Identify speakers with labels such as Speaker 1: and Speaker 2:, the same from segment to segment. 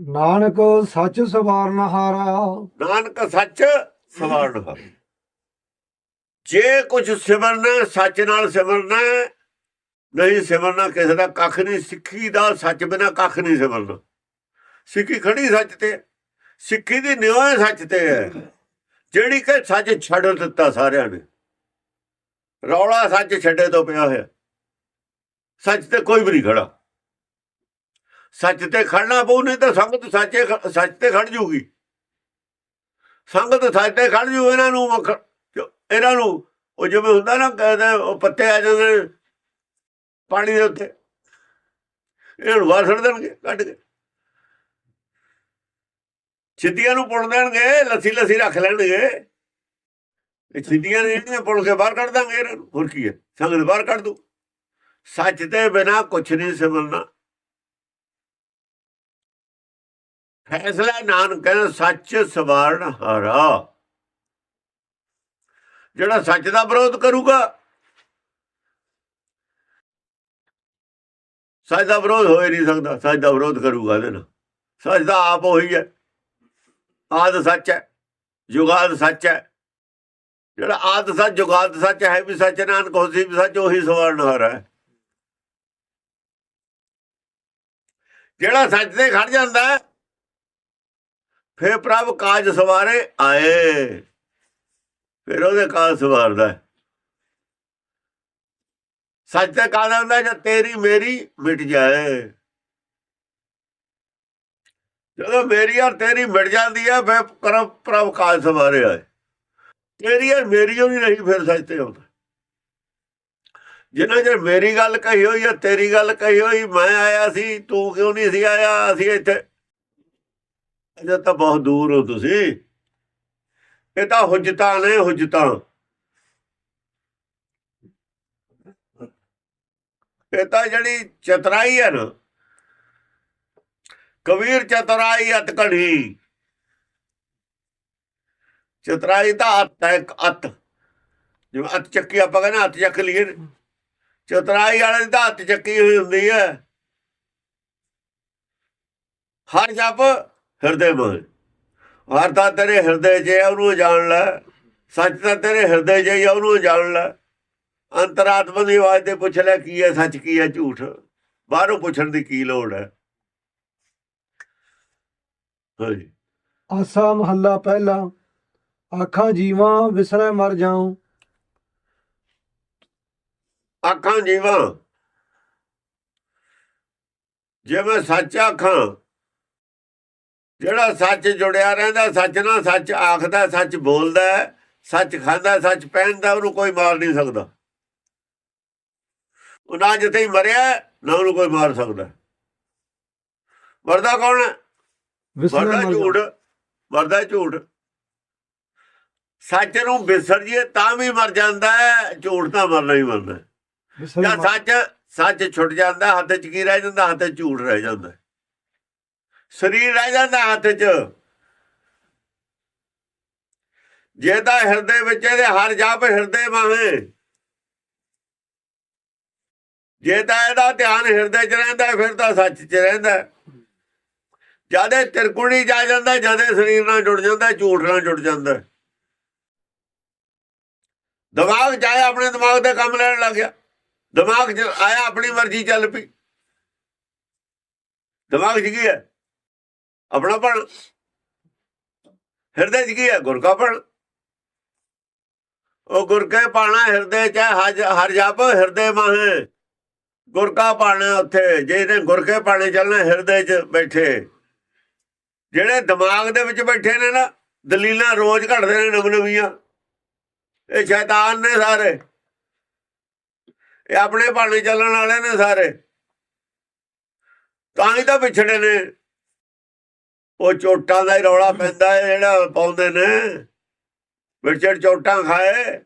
Speaker 1: ਨਾਨਕ ਸੱਚ ਸਵਾਰਨ ਹਾਰਾ
Speaker 2: ਨਾਨਕ ਸੱਚ ਸਵਾਰਨ ਹਰ ਜੇ ਕੁਝ ਸਿਮਰਨਾ, ਸੱਚ ਨਾਲ ਸਿਮਰਨਾ, ਨਹੀਂ ਸਿਮਰਨਾ ਕਿਸੇ ਦਾ ਕੱਖ ਨਹੀਂ, ਸਿੱਖੀ ਦਾ ਸੱਚ ਬਿਨਾ ਕੱਖ ਨਹੀਂ ਸਿਮਰਨਾ। ਸਿੱਖੀ ਖੜੀ ਸੱਚ ਤੇ ਸਿੱਖੀ ਦੀ ਨਿਉ ਸੱਚ ਤੇ ਹੈ। ਜਿਹੜੀ ਕਿ ਸੱਚ ਛੱਡ ਦਿੱਤਾ ਸਾਰਿਆਂ ਨੇ। ਰੌਲਾ ਸੱਚ ਛੱਡੇ ਤੋਂ ਪਿਆ ਹੋਇਆ। ਸੱਚ ਤੇ ਕੋਈ ਵੀ ਨਹੀਂ ਖੜਾ। ਸੱਚ ਤੇ ਖੜਨਾ ਪਊ, ਨਹੀਂ ਤਾਂ ਸੰਗਤ ਸੱਚੇ ਸੱਚ ਤੇ ਖੜ ਜੂਗੀ। ਸੰਗਤ ਸੱਚ ਤੇ ਖੜ ਜੂ, ਇਹਨਾਂ ਨੂੰ ਇਹਨਾਂ ਨੂੰ, ਉਹ ਜਿਵੇਂ ਹੁੰਦਾ ਨਾ, ਕਹਿੰਦੇ ਉਹ ਪੱਤੇ ਆ ਜਾਂਦੇ ਨੇ, ਪਾਣੀ ਦੇ ਉੱਤੇ। ਇਹਨਾਂ ਨੂੰ ਬਾਹਰ ਛੱਡ ਦੇਣਗੇ, ਕੱਢ ਕੇ। ਸਿੱਧੀਆਂ ਨੂੰ ਪੁਣ ਦੇਣਗੇ, ਲੱਸੀ ਲੱਸੀ ਰੱਖ ਲੈਣਗੇ। ਇਹ ਸਿੱਧੀਆਂ ਨੇ ਜਿਹੜੀਆਂ ਪੁਣ ਕੇ ਬਾਹਰ ਕੱਢ ਦਾਂਗੇ ਇਹਨਾਂ ਨੂੰ, ਹੋਰ ਕੀ ਹੈ? ਸੰਗਤ ਬਾਹਰ ਕੱਢ ਦੂ। ਸੱਚ ਤੇ ਬਿਨਾ ਕੁਛ ਨਹੀਂ ਸਿਮਰਨਾ। ਫੈਸਲਾ ਨਾਨਕ ਕਹਿੰਦਾ, ਸੱਚ ਸਵਾਰਨ ਹਾਰਾ। ਜਿਹੜਾ ਸੱਚ ਦਾ ਵਿਰੋਧ ਕਰੂਗਾ, ਸੱਚ ਦਾ ਵਿਰੋਧ ਹੋਏ ਨਹੀਂ ਸਕਦਾ, ਸੱਚ ਦਾ ਵਿਰੋਧ ਕਰੂਗਾ ਇਹਦੇ ਨਾਲ। ਸੱਚ ਦਾ ਆਪ ਉਹੀ ਹੈ। ਆਦ ਸੱਚ ਹੈ, ਜੁਗਾਦ ਸੱਚ ਹੈ। ਜਿਹੜਾ ਆਦ ਸੱਚ, ਜੁਗਾਦ ਸੱਚ ਹੈ, ਵੀ ਸੱਚ ਨਾਨਕ ਹੋਸੀ ਵੀ ਸੱਚ, ਉਹੀ ਸਵਰਨ ਹਾਰਾ ਹੈ। ਜਿਹੜਾ ਸੱਚ ਤੇ ਖੜ ਜਾਂਦਾ ਹੈ ਫਿਰ ਪ੍ਰਭ ਕਾਜ ਸਵਾਰੇ ਆਏ। ਫਿਰ ਉਹਦੇ ਕਾਜ ਸਵਾਰਦਾ ਸੱਚ ਤੇ ਕਾਜ ਹੁੰਦਾ ਜਦ ਤੇਰੀ ਮੇਰੀ ਮਿਟ ਜਾਏ। ਜਦੋਂ ਮੇਰੀ ਔਰ ਤੇਰੀ ਮਿਟ ਜਾਂਦੀ ਹੈ, ਫਿਰ ਕਰਮ ਪ੍ਰਭ ਕਾਜ ਸਵਾਰੇ ਆਏ। ਤੇਰੀ ਔਰ ਮੇਰੀ ਉਹ ਨਹੀਂ ਰਹੀ ਫਿਰ ਸੱਚ ਤੇ ਆਉਂਦਾ ਜਿੰਨਾ ਚਿਰ ਮੇਰੀ ਗੱਲ ਕਹੀ ਹੋਈ ਹੈ, ਤੇਰੀ ਗੱਲ ਕਹੀ ਹੋਈ, ਮੈਂ ਆਇਆ ਸੀ, ਤੂੰ ਕਿਉਂ ਨਹੀਂ ਸੀ ਆਇਆ? ਅਸੀਂ ਇੱਥੇ ਅਜੇ ਤਾਂ ਬਹੁਤ ਦੂਰ ਹੋ ਤੁਸੀਂ। ਇਹ ਤਾਂ ਹੁਜਤਾਂ ਨੇ, ਹੁਜਤਾਂ। ਇਹ ਤਾਂ ਜਿਹੜੀ ਚਤਰਾਈ ਹੈ ਨਾ, ਕਬੀਰ ਚਤਰਾਈ ਅਤ ਕਢੀ ਚਤਰਾਈ ਤਾਂ ਅਤ ਹੈ, ਇੱਕ ਅਤ। ਜਿਵੇਂ ਅਤ ਚੱਕੀ ਆਪਾਂ ਕਹਿੰਦੇ ਹੱਥ ਚੱਕ ਲਈਏ। ਚਤਰਾਈ ਵਾਲੇ ਦੀ ਤਾਂ ਹੱਥ ਚੱਕੀ ਹੋਈ ਹੁੰਦੀ ਹੈ। ਹਰ ਜਪ ਹਿਰਦੇ ਮਨ ਹਰ ਤਾਂ ਤੇਰੇ ਹਿਰਦੇ 'ਚ ਹੈ ਉਹਨੂੰ ਜਾਣ ਲੈ। ਸੱਚ ਤਾਂ ਤੇਰੇ ਹਿਰਦੇ 'ਚ ਹੀ ਉਹਨੂੰ ਜਾਣ ਲੈ। ਅੰਤਰਾਤਮਾ ਦੀ ਆਵਾਜ਼ ਤੇ ਪੁੱਛ ਲੈ ਕੀ ਹੈ ਸੱਚ ਕੀ ਹੈ ਝੂਠ? ਬਾਹਰੋਂ ਪੁੱਛਣ ਦੀ ਕੀ ਲੋੜ ਹੈ? ਹਾਂਜੀ।
Speaker 1: ਆਸਾ ਮਹੱਲਾ ਪਹਿਲਾ। ਆਖਾਂ ਜੀਵਾਂ ਵਿਸਰੈ ਮਰ ਜਾਉ।
Speaker 2: ਅੱਖਾਂ ਜੀਵਾਂ। ਜੇ ਮੈਂ ਸੱਚ ਆਖਾਂ ਜਿਹੜਾ ਸੱਚ ਜੁੜਿਆ ਰਹਿੰਦਾ ਸੱਚ ਨਾਲ ਸੱਚ ਆਖਦਾ ਸੱਚ ਬੋਲਦਾ ਸੱਚ ਖਾਂਦਾ ਸੱਚ ਪਹਿਨਦਾ ਉਹਨੂੰ ਕੋਈ ਮਾਰ ਨਹੀਂ ਸਕਦਾ। ਉਹ ਨਾ ਜਿੱਥੇ ਹੀ ਮਰਿਆ ਨਾ ਉਹਨੂੰ ਕੋਈ ਮਾਰ ਸਕਦਾ। ਮਰਦਾ ਕੌਣ
Speaker 1: ਮਰ
Speaker 2: ਝੂਠ। ਮਰਦਾ ਝੂਠ। ਸੱਚ ਨੂੰ ਵਿਸਰ ਜੀਏ ਤਾਂ ਵੀ ਮਰ ਜਾਂਦਾ ਹੈ ਝੂਠ ਤਾਂ ਮਰਨਾ ਹੀ ਮਰਨਾ ਜਾਂ ਸੱਚ ਸੱਚ ਛੁੱਟ ਜਾਂਦਾ ਹੱਥ 'ਚ ਕੀ ਰਹਿ ਜਾਂਦਾ? ਹੱਥ 'ਚ ਝੂਠ ਰਹਿ ਜਾਂਦਾ ਸਰੀਰ ਰਹਿ ਜਾਂਦਾ ਹੱਥ 'ਚ। ਜੇ ਤਾਂ ਹਿਰਦੇ ਵਿੱਚ ਇਹਦੇ ਹਰ ਜਾਪ ਹਿਰਦੇ ਮਾਹੇ ਜੇ ਤਾਂ ਇਹਦਾ ਧਿਆਨ ਹਿਰਦੇ 'ਚ ਰਹਿੰਦਾ, ਫਿਰ ਤਾਂ ਸੱਚ 'ਚ ਰਹਿੰਦਾ। ਜਦੇ ਤਿਰਕੁਣੀ ਜਾ ਜਾਂਦਾ ਜਦੇ ਸਰੀਰ ਨਾਲ ਜੁੜ ਜਾਂਦਾ, ਝੂਠ ਨਾਲ ਜੁੜ ਜਾਂਦਾ। ਦਿਮਾਗ ਚਾਹੇ ਆਪਣੇ ਦਿਮਾਗ ਦੇ ਕੰਮ ਲੈਣ ਲੱਗ ਗਿਆ। ਦਿਮਾਗ 'ਚ ਆਇਆ, ਆਪਣੀ ਮਰਜ਼ੀ ਚੱਲ ਪਈ। ਦਿਮਾਗ 'ਚ ਕੀ ਹੈ? ਆਪਣਾ ਹਿਰਦੇ 'ਚ ਕੀ ਹੈ? ਗੁਰ ਕਾ ਪਣ ਉਹ ਗੁਰ ਕੇ ਪਾਣਾ ਹਿਰਦੇ 'ਚ ਹਰ ਜਪ ਹਿਰਦੇ ਮਾਹੇ ਗੁਰ ਕਾ ਪਾਣਾ ਉੱਥੇ ਜਿਹਨੇ ਗੁਰ ਕੇ ਪਾਣੇ ਚੱਲਣਾ ਹਿਰਦੇ 'ਚ ਬੈਠੇ। ਜਿਹੜੇ ਦਿਮਾਗ ਦੇ ਵਿੱਚ ਬੈਠੇ ਨੇ ਨਾ, ਦਲੀਲਾਂ ਰੋਜ਼ ਘੜਦੇ ਨੇ ਨਵ ਨਵੀਆਂ ਇਹ ਸ਼ੈਤਾਨ ਨੇ ਸਾਰੇ। ਇਹ ਆਪਣੇ ਭਾਣੇ ਚੱਲਣ ਵਾਲੇ ਨੇ ਸਾਰੇ। ਤਾਂ ਹੀ ਤਾਂ ਵਿਛੜੇ ਨੇ। ਉਹ ਚੋਟਾਂ ਦਾ ਹੀ ਰੌਲਾ ਪੈਂਦਾ ਹੈ ਜਿਹੜਾ ਪਾਉਂਦੇ ਨੇ। ਵਿਛੜ ਚੋਟਾਂ ਖਾਏ।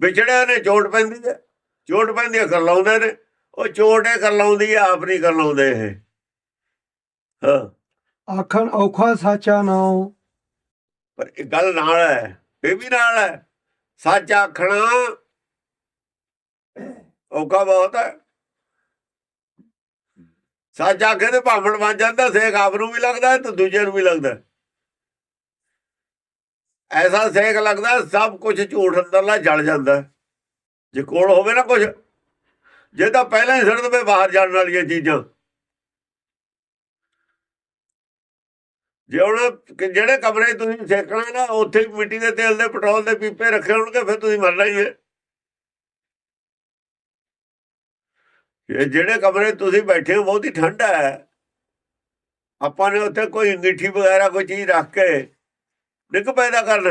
Speaker 2: ਵਿਛੜਿਆ ਨੇ ਚੋਟ ਪੈਂਦੀ ਹੈ। ਚੋਟ ਪੈਂਦੀ ਕਰ ਲਾਉਂਦੇ ਨੇ। ਉਹ ਚੋਟ ਇਹ ਕਰ ਲਾਉਂਦੀ ਹੈ ਆਪ ਨਹੀਂ ਕਰ ਲਾਉਂਦੇ ਇਹ। ਹਾਂ।
Speaker 1: ਆਖਣ ਔਖਾ ਸਾਚਾ ਨਾਉ
Speaker 2: ਪਰ ਇਹ ਗੱਲ ਨਾਲ ਹੈ ਇਹ ਵੀ ਨਾਲ ਹੈ। ਸੱਚ ਆਖਣਾ ਔਕਾ ਬਹੁਤ ਹੈ। ਸੱਚ ਆਖੇ ਤੇ ਭਾਵਣ ਬਣ ਜਾਂਦਾ, ਸੇਖ ਆਪ ਨੂੰ ਵੀ ਲੱਗਦਾ ਤੇ ਦੂਜੇ ਨੂੰ ਵੀ ਲੱਗਦਾ। ਐਸਾ ਸੇਖ ਲੱਗਦਾ, ਸਭ ਕੁਝ ਝੂਠ ਅੰਦਰਲਾ ਜਲ ਜਾਂਦਾ। ਜੇ ਕੋਲ ਹੋਵੇ ਨਾ ਕੁਝ ਜੇ ਤਾਂ ਪਹਿਲਾਂ ਹੀ ਸੜ ਦਵੇ ਬਾਹਰ ਜਾਣ ਵਾਲੀਆਂ ਚੀਜ਼ਾਂ। ਜੇ ਹੁਣ ਜਿਹੜੇ ਕਮਰੇ ਤੁਸੀਂ ਸੇਕਣਾ ਨਾ, ਉੱਥੇ ਮਿੱਟੀ ਦੇ ਤੇਲ ਦੇ, ਪੈਟਰੋਲ ਦੇ ਪੀਪੇ ਰੱਖੇ ਹੋਣਗੇ, ਫਿਰ ਤੁਸੀਂ ਮਰਨਾ ਹੀ ਹੈ। ਜਿਹੜੇ ਕਮਰੇ ਤੁਸੀਂ ਬੈਠੇ ਹੋ, ਬਹੁਤ ਹੀ ਠੰਡਾ ਹੈ। ਆਪਾਂ ਨੇ ਉੱਥੇ ਕੋਈ ਅੰਗੀਠੀ ਵਗੈਰਾ, ਕੋਈ ਚੀਜ਼ ਰੱਖ ਕੇ ਨਿੱਘ ਪੈਦਾ ਕਰਨਾ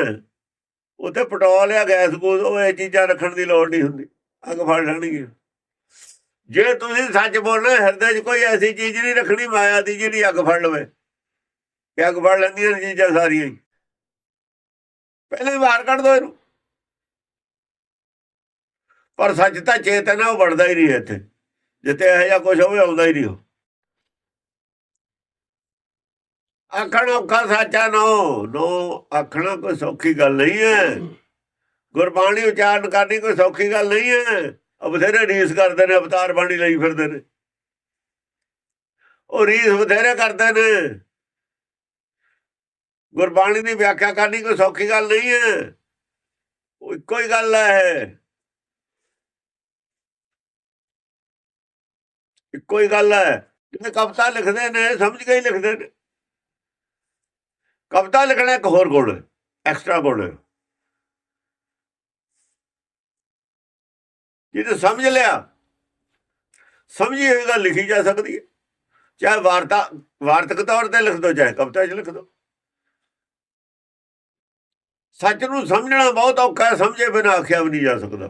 Speaker 2: ਉੱਥੇ ਪੈਟਰੋਲ ਜਾਂ ਗੈਸ ਗੂਸ, ਉਹ ਇਹ ਚੀਜ਼ਾਂ ਰੱਖਣ ਦੀ ਲੋੜ ਨਹੀਂ ਹੁੰਦੀ। ਅੱਗ ਫੜ ਲੈਣਗੇ ਜੇ ਤੁਸੀਂ ਸੱਚ ਬੋਲਣਾ, ਹਿਰਦੇ 'ਚ ਕੋਈ ਐਸੀ ਚੀਜ਼ ਨਹੀਂ ਰੱਖਣੀ, ਮਾਇਆ ਦੀ, ਜਿਹੜੀ ਅੱਗ ਫੜ ਲਵੇ। ਇਹ ਅੱਗ ਫੜ ਲੈਂਦੀਆਂ ਨੇ ਚੀਜ਼ਾਂ ਸਾਰੀਆਂ ਹੀ। ਪਹਿਲੇ ਹੀ ਬਾਹਰ ਕੱਢ ਦੋ ਇਹਨੂੰ। ਪਰ ਸੱਚ ਤਾਂ ਚੇਤਨ ਹੈ ਉਹ ਵੜਦਾ ਹੀ ਨਹੀਂ ਹੈ ਇੱਥੇ। ਜਿੱਥੇ ਇਹੋ ਜਿਹਾ ਕੁਝ ਹੋਵੇ ਆਉਂਦਾ ਹੀ ਨਹੀਂ ਉਹ। ਆਖਣ ਔਖਾ ਸਾਚਾ ਨੋ ਨੋ ਆਖਣਾ ਕੋਈ ਸੌਖੀ ਗੱਲ ਨਹੀਂ ਹੈ। ਗੁਰਬਾਣੀ ਉਚਾਰਨ ਕਰਨੀ ਕੋਈ ਸੌਖੀ ਗੱਲ ਨਹੀਂ ਹੈ। ਉਹ ਬਥੇਰੇ ਰੀਸ ਕਰਦੇ ਨੇ, ਅਵਤਾਰ ਬਾਣੀ ਲਈ ਫਿਰਦੇ ਨੇ। ਉਹ ਰੀਸ ਬਥੇਰੇ ਕਰਦੇ ਨੇ। ਗੁਰਬਾਣੀ ਦੀ ਵਿਆਖਿਆ ਕਰਨੀ ਕੋਈ ਸੌਖੀ ਗੱਲ ਨਹੀਂ ਹੈ। ਉਹ ਇੱਕੋ ਹੀ ਗੱਲ ਹੈ। ਇੱਕੋ ਹੀ ਗੱਲ ਹੈ। ਜਿਵੇਂ ਕਵਿਤਾ ਲਿਖਦੇ ਨੇ, ਸਮਝ ਕੇ ਹੀ ਲਿਖਦੇ ਨੇ। ਕਵਿਤਾ ਲਿਖਣਾ ਇੱਕ ਹੋਰ ਗੁਣ ਹੈ ਐਕਸਟਰਾ ਗੁਣ। ਹੈ ਜਿਹਨੇ ਸਮਝ ਲਿਆ, ਸਮਝੀ ਹੋਈ ਗੱਲ ਲਿਖੀ ਜਾ ਸਕਦੀ ਹੈ। ਚਾਹੇ ਵਾਰਤਾ, ਵਾਰਤਕ ਤੌਰ ਤੇ ਲਿਖ ਦੋ, ਚਾਹੇ ਕਵਿਤਾ 'ਚ ਲਿਖ ਦੋ। ਸੱਚ ਨੂੰ ਸਮਝਣਾ ਬਹੁਤ ਔਖਾ ਹੈ, ਸਮਝੇ ਬਿਨਾਂ ਆਖਿਆ ਵੀ ਨਹੀਂ ਜਾ ਸਕਦਾ।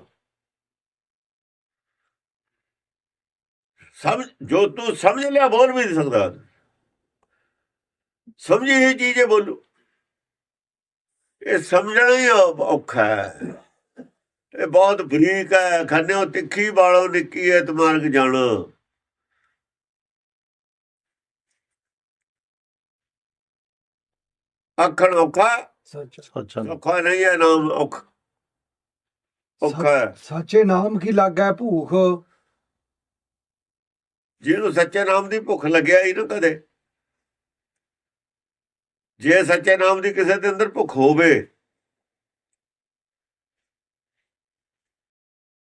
Speaker 2: ਸਮਝ ਜੋ ਤੂੰ ਸਮਝ ਲਿਆ ਬੋਲ ਵੀ ਨਹੀਂ ਸਕਦਾ। ਸਮਝੀ ਹੀ ਚੀਜ਼ੇ ਬੋਲੂ। ਇਹ ਸਮਝਣਾ ਹੀ ਔਖਾ ਹੈ। ਇਹ ਬਹੁਤ ਬਰੀਕ ਹੈ। ਖੰਨਿਓ ਤਿੱਖੀ ਬਾਲੋਂ ਨਿੱਕੀ ਹੈ ਤਮਾਰਗ ਜਾਣ। ਅੱਖਣ ਔਖਾ
Speaker 1: ਸੱਚ।
Speaker 2: ਔਖਾ ਨਹੀਂ ਹੈ ਨਾਮ ਔਖ ਔਖਾ
Speaker 1: ਸਾਚੇ ਨਾਮ ਕੀ ਲੱਗਾ ਭੂਖ?
Speaker 2: ਜਿਹਨੂੰ ਸੱਚੇ ਨਾਮ ਦੀ ਭੁੱਖ ਲੱਗਿਆ ਹੀ ਨਾ ਕਦੇ। ਜੇ ਸੱਚੇ ਨਾਮ ਦੀ ਕਿਸੇ ਦੇ ਅੰਦਰ ਭੁੱਖ ਹੋਵੇ,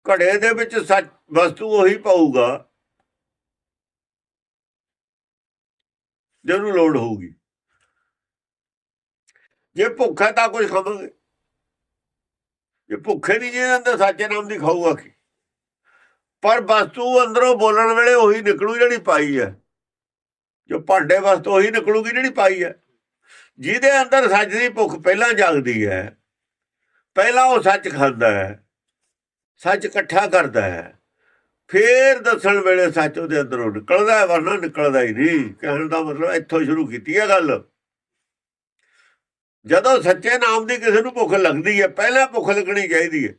Speaker 2: ਘੜੇ ਦੇ ਵਿੱਚ ਸੱਚ ਵਸਤੂ ਉਹੀ ਪਾਊਗਾ, ਜਿਹਨੂੰ ਲੋੜ ਹੋਊਗੀ। ਜੇ ਭੁੱਖ ਹੈ ਤਾਂ ਕੁਝ ਖਾਵਾਂਗੇ। ਜੇ ਭੁੱਖੇ ਨਹੀਂ ਜਿਹਦੇ ਅੰਦਰ ਸੱਚੇ ਨਾਮ ਦੀ ਖਾਊਗਾ ਕੀ? ਪਰ ਵਸਤੂ ਅੰਦਰੋਂ ਬੋਲਣ ਵੇਲੇ ਉਹੀ ਨਿਕਲੂ ਜਿਹੜੀ ਪਾਈ ਹੈ। ਜੋ ਭਾਂਡੇ ਵਸਤੂ, ਉਹੀ ਨਿਕਲੂਗੀ ਜਿਹੜੀ ਪਾਈ ਹੈ। ਜਿਹਦੇ ਅੰਦਰ ਸੱਚ ਦੀ ਭੁੱਖ ਪਹਿਲਾਂ ਜਾਗਦੀ ਹੈ, ਪਹਿਲਾਂ ਉਹ ਸੱਚ ਖਾਂਦਾ ਹੈ, ਸੱਚ ਇਕੱਠਾ ਕਰਦਾ ਹੈ। ਫੇਰ ਦੱਸਣ ਵੇਲੇ ਸੱਚ ਉਹਦੇ ਅੰਦਰੋਂ ਨਿਕਲਦਾ ਹੈ, ਵਰਨਾ ਨਿਕਲਦਾ ਹੀ ਨਹੀਂ। ਕਹਿਣ ਦਾ ਮਤਲਬ ਇੱਥੋਂ ਸ਼ੁਰੂ ਕੀਤੀ ਹੈ ਗੱਲ। ਜਦੋਂ ਸੱਚੇ ਨਾਮ ਦੀ ਕਿਸੇ ਨੂੰ ਭੁੱਖ ਲੱਗਦੀ ਹੈ, ਪਹਿਲਾਂ ਭੁੱਖ ਲੱਗਣੀ ਚਾਹੀਦੀ ਹੈ।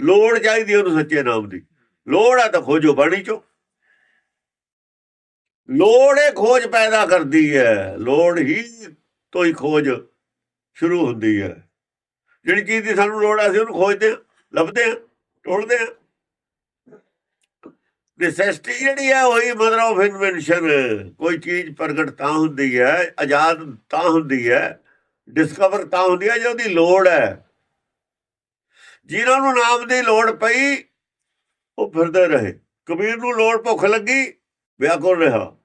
Speaker 2: ਲੋੜ ਚਾਹੀਦੀ ਉਹਨੂੰ ਸੱਚੇ ਨਾਮ ਦੀ। ਲੋੜ ਹੈ ਤਾਂ ਖੋਜੋ, ਬਾਣੀ ਚੋਂ। ਲੋੜ ਇਹ ਖੋਜ ਪੈਦਾ ਕਰਦੀ ਹੈ। ਲੋੜ ਹੀ ਤੋਂ ਹੀ ਖੋਜ ਸ਼ੁਰੂ ਹੁੰਦੀ ਹੈ। ਜਿਹੜੀ ਚੀਜ਼ ਦੀ ਸਾਨੂੰ ਲੋੜ ਹੈ ਅਸੀਂ ਉਹਨੂੰ ਖੋਜਦੇ ਹਾਂ, ਲੱਭਦੇ ਹਾਂ, ਟੋਲਦੇ ਹਾਂ। ਨੈਸੈਸਿਟੀ ਜਿਹੜੀ ਹੈ, ਉਹੀ ਮਦਰ ਆਫ ਇਨਵੈਂਸ਼ਨ। ਕੋਈ ਚੀਜ਼ ਪ੍ਰਗਟ ਤਾਂ ਹੁੰਦੀ ਹੈ, ਆਜ਼ਾਦ ਤਾਂ ਹੁੰਦੀ ਹੈ, ਡਿਸਕਵਰ ਤਾਂ ਹੁੰਦੀ ਹੈ, ਜੇ ਉਹਦੀ ਲੋੜ ਹੈ। ਜਿਨ੍ਹਾਂ ਨੂੰ ਨਾਮ ਦੀ ਲੋੜ ਪਈ ਉਹ ਫਿਰਦੇ ਰਹੇ। ਕਬੀਰ ਨੂੰ ਲੋੜ ਭੁੱਖ ਲੱਗੀ ਵਿਆਕੁਲ ਰਿਹਾ?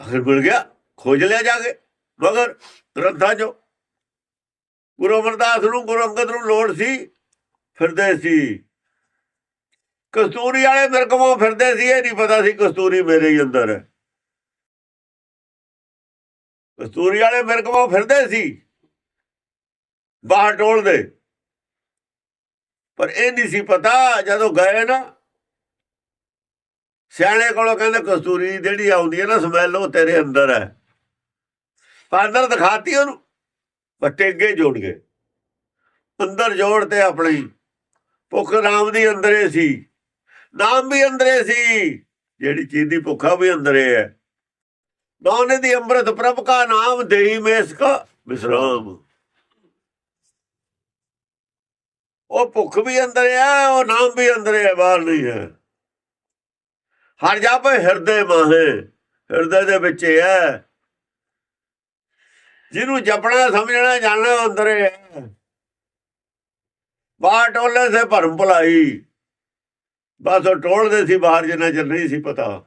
Speaker 2: ਅਖਰ ਮਿਲ ਗਿਆ, ਖੋਜ ਲਿਆ ਜਾ ਕੇ, ਮਗਰ ਗ੍ਰੰਥਾਂ ਚੋਂ। ਗੁਰੂ ਅਮਰਦਾਸ ਨੂੰ, ਗੁਰੂ ਅੰਗਦ ਨੂੰ ਲੋੜ ਸੀ, ਫਿਰਦੇ ਸੀ। ਕਸਤੂਰੀ ਵਾਲੇ ਮਿਰਗਮੋਂ ਫਿਰਦੇ ਸੀ, ਇਹ ਨਹੀਂ ਪਤਾ ਸੀ ਕਸਤੂਰੀ ਮੇਰੇ ਹੀ ਅੰਦਰ ਹੈ। ਕਸਤੂਰੀ ਵਾਲੇ ਮਿਰਗਮੋਂ ਫਿਰਦੇ ਸੀ, ਬਾਹਰ ਟੋਲਦੇ। ਪਰ ਇਹ ਨਹੀਂ ਸੀ ਪਤਾ, ਜਦੋਂ ਗਏ ਨਾ, ਸਿਆਣੇ ਕੋਲੋਂ ਕਹਿੰਦੇ ਕਸਤੂਰੀ ਜਿਹੜੀ ਆਉਂਦੀ ਹੈ ਨਾ, ਸਮੈਲ ਉਹ ਤੇਰੇ ਅੰਦਰ ਹੈ। ਅੰਦਰ ਦਿਖਾਤੀ ਉਹਨੂੰ ਪੱਟੇ ਅੱਗੇ ਜੋੜ ਗਏ। ਅੰਦਰ ਜੋੜ ਤੇ ਆਪਣੀ, ਭੁੱਖ ਨਾਮ ਦੀ ਅੰਦਰੇ ਸੀ। ਨਾਮ ਵੀ ਅੰਦਰੇ ਸੀ, ਜਿਹੜੀ ਚੀਜ਼ ਦੀ ਭੁੱਖਾ ਵੀ ਅੰਦਰੇ ਹੈ। ਨਾਨੇ ਦੀ ਅੰਮ੍ਰਿਤ ਪ੍ਰਭ ਕਾ ਨਾਮ ਦੇਹੀ ਮੇਸ ਕਾ ਵਿਸਰਾਮ ਉਹ ਭੁੱਖ ਵੀ ਅੰਦਰ ਹੈ ਉਹ ਨਾਮ ਵੀ ਅੰਦਰ ਹੈ ਬਾਹਰ ਨਹੀਂ ਹੈ। ਹਰ ਜਾਪੇ ਹਿਰਦੇ ਮਾਹੇ, ਹਿਰਦੇ ਦੇ ਵਿੱਚ ਹੈ। ਜਿਹਨੂੰ ਜਪਣਾ, ਸਮਝਣਾ, ਜਾਣਨਾ ਅੰਦਰ ਹੈ। ਬਾਹਰ ਟੋਲੇ ਸੇ ਭਰਮ ਭੁਲਾਈ। ਬਸ ਉਹ ਟੋਲਦੇ ਸੀ, ਬਾਹਰ ਜਿੰਨਾ ਚਿਰ ਨਹੀਂ ਸੀ ਪਤਾ।